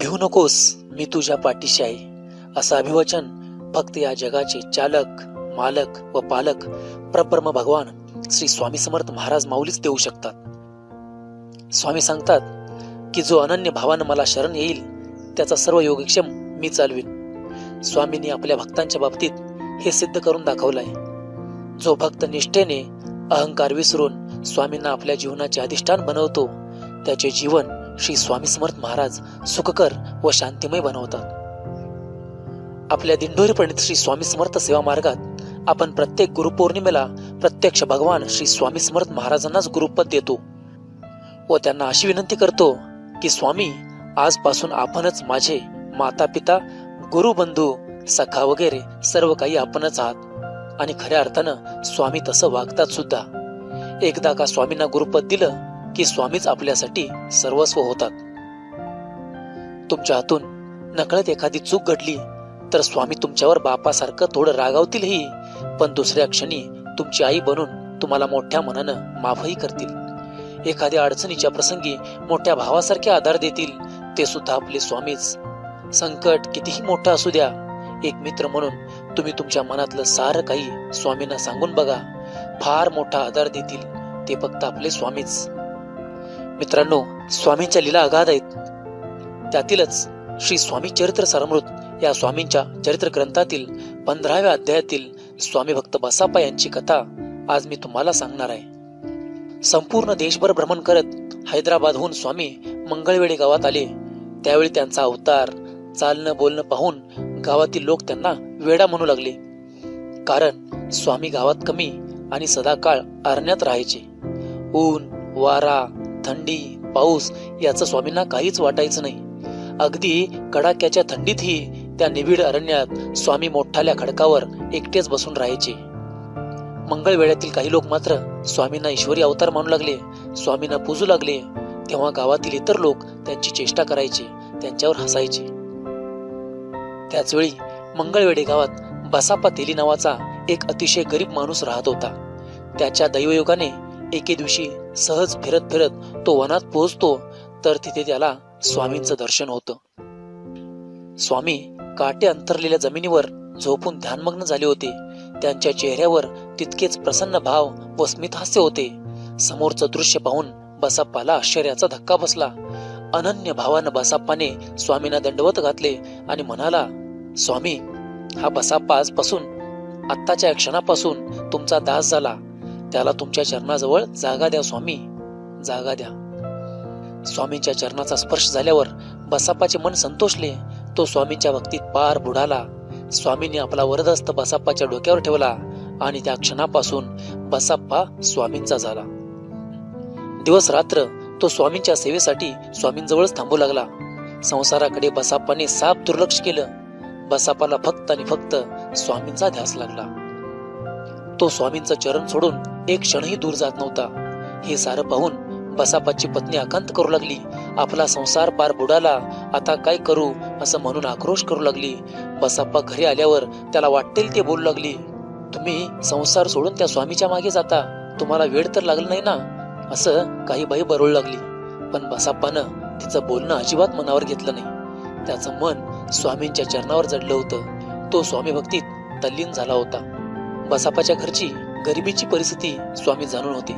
भिवू नकोस मी तुझ्या पाठीशी आहे. असं अभिवचन फक्त या जगाचे चालक मालक व पालक प्रपरम भगवान श्री स्वामी समर्थ महाराज माऊलीच देऊ शकतात. स्वामी सांगतात की जो अनन्य भावानं मला शरण येईल त्याचा सर्व योगक्षम मी चालवीन. स्वामींनी आपल्या भक्तांच्या बाबतीत हे सिद्ध करून दाखवलंय. जो भक्त निष्ठेने अहंकार विसरून स्वामींना आपल्या जीवनाचे अधिष्ठान बनवतो त्याचे जीवन श्री स्वामी समर्थ महाराज सुखकर व शांतिमय बनवतात. आपल्या दिंडोरीपर्यंत श्री स्वामी समर्थ सेवा मार्गात आपण प्रत्येक गुरुपौर्णिमेला प्रत्यक्ष भगवान श्री स्वामी समर्थ महाराजांनाच गुरुपद देतो व त्यांना अशी विनंती करतो की स्वामी आजपासून आपणच माझे माता पिता गुरुबंधू सखा वगैरे सर्व काही आपणच आहात आणि खऱ्या अर्थानं स्वामी तसं वागतात सुद्धा. एकदा का स्वामींना गुरुपद दिलं की स्वामीच आपल्यासाठी सर्वस्व होतात. तुमच्या हातून नकळत एखादी चूक घडली तर स्वामी तुमच्यावर बापासारखं थोडं रागावतीलही पण दुसऱ्या क्षणी तुमची आई बनून तुम्हाला मोठ्या मनानं माफही करतील. एखाद्या अडचणीच्या प्रसंगी मोठ्या भावासारखे आधार देतील ते सुद्धा आपले स्वामीच. संकट कितीही मोठं असू द्या एक मित्र म्हणून तुम्ही तुमच्या मनातलं सारं काही स्वामींना सांगून बघा. फार मोठा आधार देतील ते फक्त आपले स्वामीच. मित्रांनो स्वामींच्या लीला अगाध आहेत. त्यातीलच श्री स्वामी चरित्र सरमृत या स्वामींच्या चरित्र ग्रंथातील पंधराव्या अध्यायातील स्वामी भक्त बसापा यांची कथा आज मी तुम्हाला सांगणार आहे. संपूर्ण देशभर भ्रमण करत हैदराबादहून स्वामी मंगळवेढे गावात आले. त्यावेळी त्यांचा अवतार चालणं बोलणं पाहून गावातील लोक त्यांना वेडा म्हणू लागले. कारण स्वामी गावात कमी आणि सदाकाळ अरण्यात राहायचे. ऊन वारा थंडी पाऊस याचं स्वामींना काहीच वाटायचं नाही. अगदी कडाक्याच्या थंडीतही त्या निबिड अरण्यात स्वामी मोठाल्या खडकावर एकटेच बसून राहायचे. मंगळवेळ्यातील काही लोक मात्र स्वामींना ईश्वरी अवतार मानू लागले स्वामींना पूजू लागले. तेव्हा गावातील इतर लोक त्यांची चेष्टा करायचे त्यांच्यावर हसायचे. त्याचवेळी मंगळवेडे गावात बसापा तेली नावाचा एक अतिशय गरीब माणूस राहत होता. त्याच्या दैवयोगाने एके दिवशी सहज फिरत फिरत तो वनात पोहोचतो तर तिथे त्याला स्वामींचं दर्शन होतं. स्वामी काटे अंतरलेल्या जमिनीवर झोपून ध्यानमग्न झाले होते. त्यांच्या चेहऱ्यावर तितकेच प्रसन्न भाव व स्मितहास्य होते. समोरचं दृश्य पाहून बसाप्पाला आश्चर्याचा धक्का बसला. अनन्य भावानं बसाप्पाने स्वामींना दंडवत घातले आणि म्हणाला स्वामी हा बसाप्पा आजपासून आत्ताच्या क्षणापासून तुमचा दास झाला. त्याला तुमच्या चरणाजवळ जागा द्या स्वामी. जागा द्या. स्वामींच्या चरणाचा स्पर्श झाल्यावर बसाप्पाचे मन संतोषले. तो स्वामींच्या भक्तीत पार बुडाला. स्वामींनी आपला वरदस्त बसाप्पाच्या डोक्यावर ठेवला आणि त्या क्षणापासून बसाप्पा स्वामींचा झाला. दिवस रात्र तो स्वामींच्या सेवेसाठी स्वामींजवळच थांबू लागला. संसाराकडे बसाप्पाने साप दुर्लक्ष केलं. बसाप्पाला फक्त आणि फक्त स्वामींचा ध्यास लागला. तो स्वामींचं चरण सोडून एक क्षणही दूर जात नव्हता. हे सारं पाहून बसापाची पत्नी आकांत करू लागली. आपला संसार पार बुडाला. आता काय करू असं म्हणून आक्रोश करू लागली. बसाप्पा घरी आल्यावर त्याला वाटेल ते बोलू लागली. तुम्ही संसार सोडून त्या स्वामीच्या मागे जाता. तुम्हाला वेळ तर लागला नाही ना? असं काही बाई बरोळ लागली. पण बसाप्पानं तिचं बोलणं अजिबात मनावर घेतलं नाही. त्याचं मन स्वामींच्या चरणावर जडलं होतं. तो स्वामी भक्तीत तल्लीन झाला होता. बसापाच्या घरची गरिबीची परिस्थिती स्वामी जाणून होते.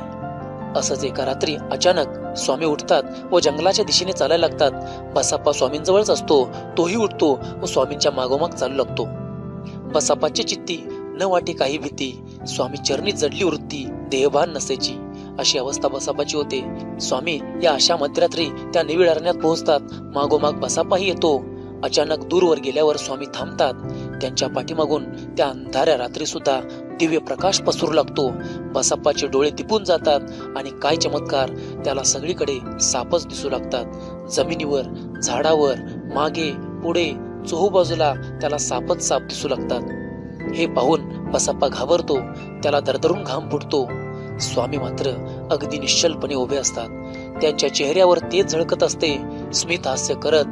असंच एका रात्री अचानक स्वामी उठतात व जंगलाच्या दिशेने चालायला लागतात. बसाप्पा स्वामींजवळच असतो तोही उठतो व स्वामींच्या मागोमाग चालू लागतो. बसाप्पाची चित्ती न वाटे काही भीती स्वामी चरणी जडली वृत्ती देहभान नसायची. अशी अवस्था बसापाची होते. स्वामी या अशा मध्यरात्री त्या निविड अरण्यात पोहोचतात. मागोमाग बसापाही येतो. अचानक दूरवर गेल्यावर स्वामी थांबतात. त्यांच्या पाठीमागून त्या अंधाऱ्या रात्री सुद्धा दिव्य प्रकाश पसरू लागतो. बसाप्पाचे डोळे दिपून जातात आणि काय चमत्कार त्याला सगळीकडे सापच दिसू लागतात. जमिनीवर झाडावर मागे पुढे चोहूबाजूला त्याला सापच साप दिसू लागतात. हे पाहून बसाप्पा घाबरतो त्याला दरदरून घाम फुटतो. स्वामी मात्र अगदी निश्चलपणे उभे असतात. त्यांच्या चेहऱ्यावर तेच झळकत असते. स्मित हास्य करत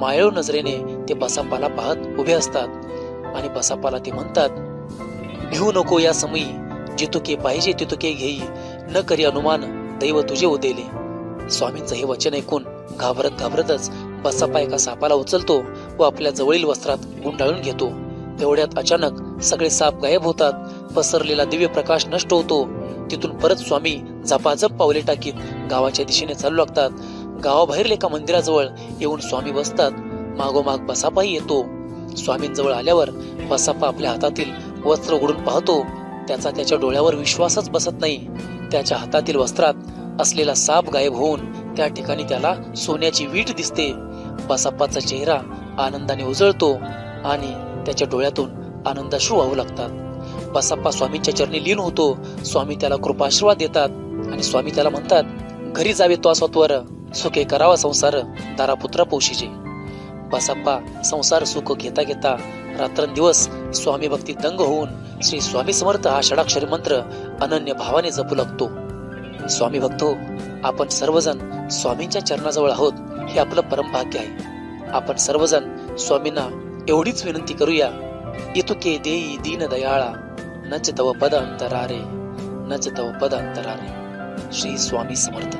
मायळ नजरेने ते बसाप्पाला पाहत उभे असतात. आणि बसाप्पाला ते म्हणतात भिवू नको या समयी जितुके पाहिजे तितुके घेई. न करी अनुमान दैव तुझे उदेले. स्वामींचं हे वचन ऐकून घाबरत घाबरतच बसापा एका सापाला उचलतो व आपल्या जवळील वस्त्रात गुंडाळून घेतो. तेवढ्यात अचानक सगळे साप गायब होतात. पसरलेला दिव्य प्रकाश नष्ट होतो. तिथून परत स्वामी झपाझप पावले टाकीत गावाच्या दिशेने चालू लागतात. गावाबाहेर एका मंदिराजवळ येऊन स्वामी बसतात. मागोमाग बसापाही येतो. स्वामींजवळ आल्यावर बसापा आपल्या हातातील वस्त्र उघडून पाहतो त्याचा त्याच्या डोळ्यावर विश्वासच बसत नाही. त्याच्या हातातील वस्त्रात असलेला साप गायब होऊन त्या ठिकाणी त्याला सोन्याची वीट दिसते. बसाप्पाचा चेहरा आनंदाने उजळतो आणि त्याच्या डोळ्यातून आनंदाश्रू वाहू लागतात. बसाप्पा स्वामींच्या चरणी लीन होतो. स्वामी त्याला कृपाशीर्वाद देतात आणि स्वामी त्याला म्हणतात घरी जावे तो स्वत्वर सुखे करावा संसार दारापुत्रा पोशीचे बसाप्पा संसार सुख घेता घेता रात्रंदिवस स्वामी भक्ती दंग होऊन श्री स्वामी समर्थ हा षडाक्षरी मंत्र अनन्य भावाने जपू लागतो. स्वामी भक्तो आपण सर्वजण स्वामींच्या चरणाजवळ आहोत हे आपलं परमभाग्य आहे. आपण सर्वजण स्वामींना एवढीच विनंती करूया इतुके देई दीन दयाळा नच तव पद अंतरारे नच तव पद अंतरारे. श्री स्वामी समर्थ.